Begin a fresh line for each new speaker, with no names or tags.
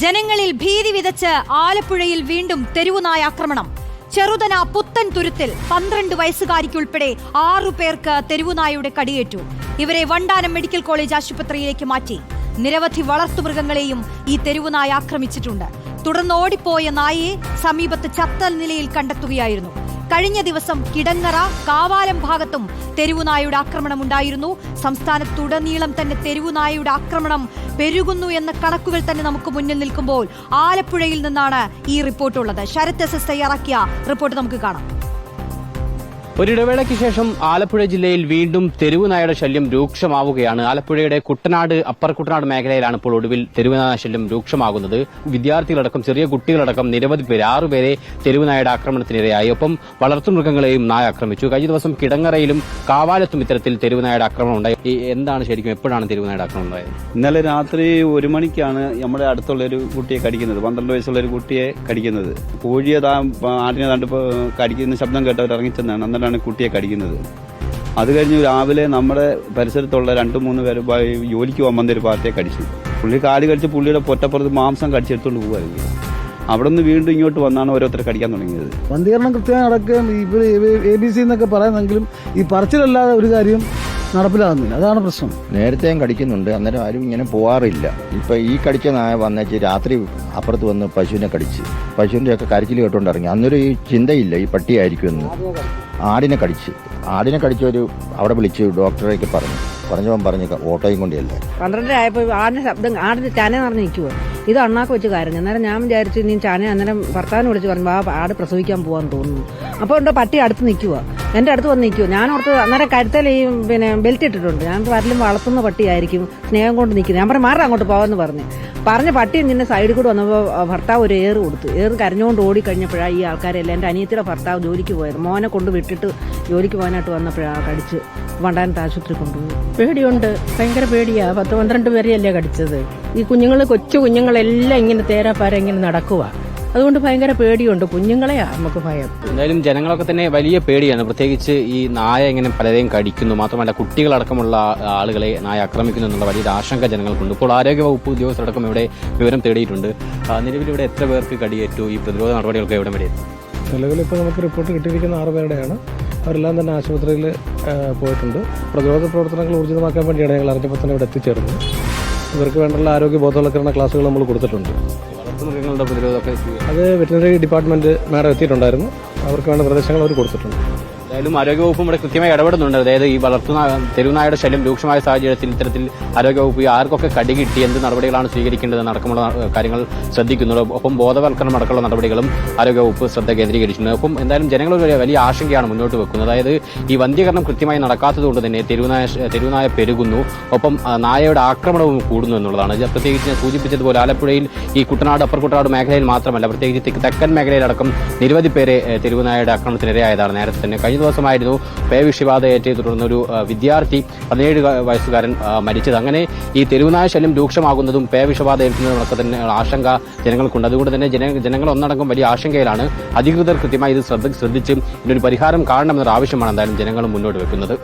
ജനങ്ങളിൽ ഭീതി വിതച്ച് ആലപ്പുഴയിൽ വീണ്ടും തെരുവുനായ ആക്രമണം. ചെറുതന പുത്തൻ തുരുത്തിൽ പന്ത്രണ്ട് വയസ്സുകാരിക്കുൾപ്പെടെ ആറു പേർക്ക് തെരുവുനായയുടെ കടിയേറ്റു. ഇവരെ വണ്ടാനം മെഡിക്കൽ കോളേജ് ആശുപത്രിയിലേക്ക് മാറ്റി. നിരവധി വളർത്തുമൃഗങ്ങളെയും ഈ തെരുവുനായ ആക്രമിച്ചിട്ടുണ്ട്. തുടർന്ന് ഓടിപ്പോയ നായയെ സമീപത്ത് ചത്തൽ നിലയിൽ കണ്ടെത്തുകയായിരുന്നു. കഴിഞ്ഞ ദിവസം കിടങ്ങറ കാവാലം ഭാഗത്തും തെരുവുനായയുടെ ആക്രമണം ഉണ്ടായിരുന്നു. സംസ്ഥാനത്തുടനീളം തന്നെ തെരുവുനായയുടെ ആക്രമണം പെരുകുന്നു എന്ന കണക്കുകൾ തന്നെ നമുക്ക് മുന്നിൽ നിൽക്കുമ്പോൾ ആലപ്പുഴയിൽ നിന്നാണ് ഈ റിപ്പോർട്ടുള്ളത്. ശരത് എസ് എസ് തയ്യാറാക്കിയ റിപ്പോർട്ട് നമുക്ക് കാണാം.
ഒരിടവേളയ്ക്ക് ശേഷം ആലപ്പുഴ ജില്ലയിൽ വീണ്ടും തെരുവുനായയുടെ ശല്യം രൂക്ഷമാവുകയാണ്. ആലപ്പുഴയുടെ കുട്ടനാട് അപ്പർ കുട്ടനാട് മേഖലയിലാണ് ഇപ്പോൾ ഒടുവിൽ തെരുവുനായ ശല്യം രൂക്ഷമാകുന്നത്. വിദ്യാർത്ഥികളടക്കം ചെറിയ കുട്ടികളടക്കം നിരവധി പേര് ആറുപേരെ തെരുവുനായയുടെ ആക്രമണത്തിനിരയായി. ഒപ്പം വളർത്തുമൃഗങ്ങളെയും നായ ആക്രമിച്ചു. കഴിഞ്ഞ ദിവസം കിടങ്ങറയിലും കാവാലത്തും ഇത്തരത്തിൽ തെരുവുനായയുടെ ആക്രമണം ഉണ്ടായി. എന്താണ് ശരിക്കും എപ്പോഴാണ് തെരുവുനായയുടെ ആക്രമണം ഉണ്ടായത്?
ഇന്നലെ രാത്രി ഒരു മണിക്കാണ് നമ്മുടെ അടുത്തുള്ള ഒരു കുട്ടിയെ കടിക്കുന്നത്. പന്ത്രണ്ട് വയസ്സുള്ള ഒരു കുട്ടിയെ കടിക്കുന്നത്. കോഴിയെ ആടിനെ താണ്ട് കടിക്കുന്ന ശബ്ദം കേട്ടവർ ഇറങ്ങിച്ചെന്നാണ് അന്നേരമാണ് കുട്ടിയെ കടിക്കുന്നത്. അത് കഴിഞ്ഞ് രാവിലെ നമ്മുടെ പരിസരത്തുള്ള രണ്ട് മൂന്ന് പേര് ജോലിക്ക് പോകാൻ ഒരു പാർട്ടിയെ കടിച്ചു. പുള്ളി കാൽ കടിച്ച് പുള്ളിയുടെ പൊറ്റപ്പുറത്ത് മാംസം കടിച്ചെടുത്തോണ്ട് പോകുമായിരുന്നു അവിടെ നിന്ന് വീണ്ടും ഇങ്ങോട്ട് വന്നാണ് ഓരോരുത്തർ കടിക്കാൻ തുടങ്ങിയത്.
വന്ധീകരണം കൃത്യമായി നടക്കുകയും എ ബി സി എന്നൊക്കെ പറയുന്നെങ്കിലും ഈ പറച്ചിലല്ലാതെ ഒരു കാര്യം നടപ്പിലാകുന്നില്ല. അതാണ് പ്രശ്നം.
നേരത്തെയും കടിക്കുന്നുണ്ട്. അന്നേരം ആരും ഇങ്ങനെ പോവാറില്ല. ഇപ്പൊ ഈ കടിച്ച നായ വന്നേച്ച് രാത്രി അപ്പുറത്ത് വന്ന് പശുവിനെ കടിച്ച്. പശുവിന്റെ ഒക്കെ കരച്ചിൽ കേട്ടോണ്ട് ഇറങ്ങി അന്നൊരു ഈ ചിന്തയില്ല. ഈ പട്ടിയായിരിക്കും എന്ന് ആടിനെ കടിച്ച്. ആടിനെ കടിച്ചൊരു അവിടെ വിളിച്ച് ഡോക്ടറേക്ക് പറഞ്ഞു. പറഞ്ഞവൻ പറഞ്ഞു ഓട്ടോയും കൊണ്ടല്ലേ?
പന്ത്രണ്ടര ആയപ്പോൾ ആടിന്റെ ശബ്ദം ആടിന്റെ ചന നിറഞ്ഞ് നിൽക്കുവോ ഇത് അണ്ണാക്ക് വെച്ച് കാര്യം അന്നേരം ഞാൻ വിചാരിച്ചു നീ ചന അന്നേരം ഭർത്താവിനെ വിളിച്ച് പറഞ്ഞു ആ ആട് പ്രസവിക്കാൻ പോവാൻ തോന്നുന്നു. അപ്പോൾ ഉണ്ട് പട്ടി അടുത്ത് നിൽക്കുക എന്റെ അടുത്ത് വന്ന് നിൽക്കുവോ ഞാൻ ഓർത്ത് അന്നേരം കഴുത്തൽ ഈ പിന്നെ ബെൽറ്റ് ഇട്ടിട്ടുണ്ട്. ഞാൻ വരലും വളർത്തുന്ന പട്ടിയായിരിക്കും സ്നേഹം കൊണ്ട് നിൽക്കുന്നത് ഞാൻ പറഞ്ഞു മാറാം അങ്ങോട്ട് പോകാമെന്ന് പറഞ്ഞു. പറഞ്ഞ പട്ടി നിന്നെ സൈഡിൽ കൂടെ വന്നപ്പോൾ ഭർത്താവ് ഒരു ഏറ് കൊടുത്തു. ഏറ് കരഞ്ഞുകൊണ്ട് ഓടിക്കഴിഞ്ഞപ്പോഴാണ് ഈ ആൾക്കാരെല്ലാം എന്റെ അനിയത്തിയുടെ ഭർത്താവ് ജോലിക്ക് പോയത്. മോനെ കൊണ്ട് വിട്ടിട്ട് ജോലിക്ക് പോകാനായിട്ട് വന്നപ്പോഴാണ് കടിച്ച് വണ്ടാനത്ത് ആശുപത്രി കൊണ്ടുപോയി.
പേടിയുണ്ട്. ഭയങ്കര പേടിയാ. പത്ത് പന്ത്രണ്ട് പേരെയല്ലേ കടിച്ചത്. ഈ കുഞ്ഞുങ്ങൾ കൊച്ചു കുഞ്ഞുങ്ങളെല്ലാം ഇങ്ങനെ തേരാപ്പാര ഇങ്ങനെ നടക്കുക അതുകൊണ്ട് ഭയങ്കര പേടിയുണ്ട്. കുഞ്ഞുങ്ങളെയാ നമുക്ക് ഭയം.
എന്തായാലും ജനങ്ങളൊക്കെ തന്നെ വലിയ പേടിയാണ്. പ്രത്യേകിച്ച് ഈ നായ ഇങ്ങനെ പലരെയും കടിക്കുന്നു. മാത്രമല്ല കുട്ടികളടക്കമുള്ള ആളുകളെ നായ ആക്രമിക്കുന്നു എന്നുള്ള വലിയൊരു ആശങ്ക ജനങ്ങൾക്കുണ്ട്. ഇപ്പോൾ ആരോഗ്യവകുപ്പ് ഉദ്യോഗസ്ഥരടക്കം ഇവിടെ വിവരം തേടിയിട്ടുണ്ട്. നിലവിലിവിടെ നിലവിൽ ഇവിടെ എത്ര പേർക്ക് കടിയേറ്റു? ഈ പ്രതിരോധ നടപടികൾക്ക് എവിടെ വരെ?
നിലവിൽ ഇപ്പോൾ നമുക്ക് റിപ്പോർട്ട് കിട്ടിയിരിക്കുന്ന ആറ് പേരുടെയാണ്. അവരെല്ലാം തന്നെ ആശുപത്രിയിൽ പോയിട്ടുണ്ട്. പ്രതിരോധ പ്രവർത്തനങ്ങൾ ഊർജിതമാക്കാൻ വേണ്ടിയാണ് ഞങ്ങൾ അറിഞ്ഞപ്പോൾ തന്നെ ഇവിടെ എത്തിച്ചേർന്നത്. ഇവർക്ക് വേണ്ടുള്ള ആരോഗ്യ ബോധവൽക്കരണ ക്ലാസ്സുകൾ നമ്മൾ കൊടുത്തിട്ടുണ്ട്.
വളർത്തുമൃഗങ്ങളുടെ പ്രതിരോധ
അത് വെറ്റിനറി ഡിപ്പാർട്ട്മെന്റ് മാഡം എത്തിയിട്ടുണ്ടായിരുന്നു. അവർക്ക് വേണ്ട നിർദ്ദേശങ്ങൾ അവർ കൊടുത്തിട്ടുണ്ട്.
എന്തായാലും ആരോഗ്യവകുപ്പും ഇവിടെ കൃത്യമായി ഇടപെടുന്നുണ്ട്. അതായത് ഈ വളർത്തുന്ന തെരുവുനായുടെ ശല്യം രൂക്ഷമായ സാഹചര്യത്തിൽ ഇത്തരത്തിൽ ആരോഗ്യവകുപ്പ് ആർക്കൊക്കെ കടി കിട്ടി എന്ത് നടപടികളാണ് സ്വീകരിക്കേണ്ടത് അടക്കമുള്ള ന- കാര്യങ്ങൾ ശ്രദ്ധിക്കുന്നുണ്ട്. ഒപ്പം ബോധവൽക്കരണം അടക്കമുള്ള നടപടികളും ആരോഗ്യവകുപ്പ് ശ്രദ്ധ കേന്ദ്രീകരിച്ചിട്ടുണ്ട്. ഒപ്പം എന്തായാലും ജനങ്ങൾ വലിയ ആശങ്കയാണ് മുന്നോട്ട് വെക്കുന്നത്. അതായത് ഈ വന്ധ്യകരണം കൃത്യമായി നടക്കാത്തതുകൊണ്ട് തന്നെ തെരുവുനായ തെരുവുനായ പെരുകുന്നു. ഒപ്പം നായയുടെ ആക്രമണവും കൂടുന്നു എന്നുള്ളതാണ്. പ്രത്യേകിച്ച് ഞാൻ സൂചിപ്പിച്ചതുപോലെ ആലപ്പുഴയിൽ ഈ കുട്ടനാട് അപ്പർ കുട്ടനാട് മേഖലയിൽ മാത്രമല്ല പ്രത്യേകിച്ച് തെക്ക് തെക്കൻ മേഖലയിലടക്കം നിരവധി പേരെ തെരുവുനായയുടെ ആക്രമണത്തിനിരയായതാണ് നേരത്തെ തന്നെ. കഴിഞ്ഞ ദിവസമായിരുന്നു പേവിഷബാധയേറ്റ് തുടർന്നൊരു വിദ്യാർത്ഥി പതിനേഴ് വയസ്സുകാരൻ മരിച്ചത്. അങ്ങനെ ഈ തെരുവുനായ ശല്യം രൂക്ഷമാകുന്നതും പേവിഷബാധ ഏൽക്കുന്നതുമൊക്കെ തന്നെ ആശങ്ക ജനങ്ങൾക്കുണ്ട്. അതുകൊണ്ട് തന്നെ ജനങ്ങൾ ഒന്നടങ്കം വലിയ ആശങ്കയിലാണ്. അധികൃതർ കൃത്യമായി ഇത് ശ്രദ്ധ ശ്രദ്ധിച്ച് ഇതിനൊരു പരിഹാരം കാണണമെന്നൊരു ആവശ്യമാണ് എന്തായാലും ജനങ്ങൾ മുന്നോട്ട് വെക്കുന്നത്.